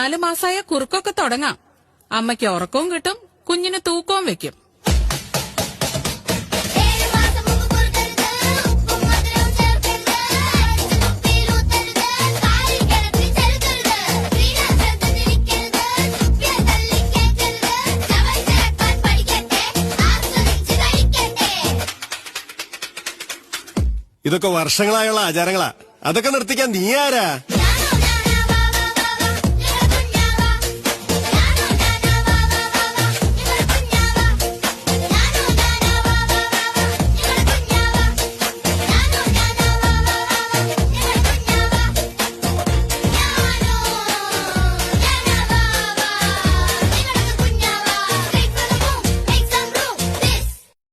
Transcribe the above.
മൂന്നാൽ മാസമായ കുറുക്കൊക്കെ തുടങ്ങാം. അമ്മയ്ക്ക് ഉറക്കവും കിട്ടും കുഞ്ഞിന് തൂക്കവും വെക്കും. ഇതൊക്കെ വർഷങ്ങളായുള്ള ആചാരങ്ങളാ. അതൊക്കെ നിർത്തിക്കാൻ നീ ആരാ?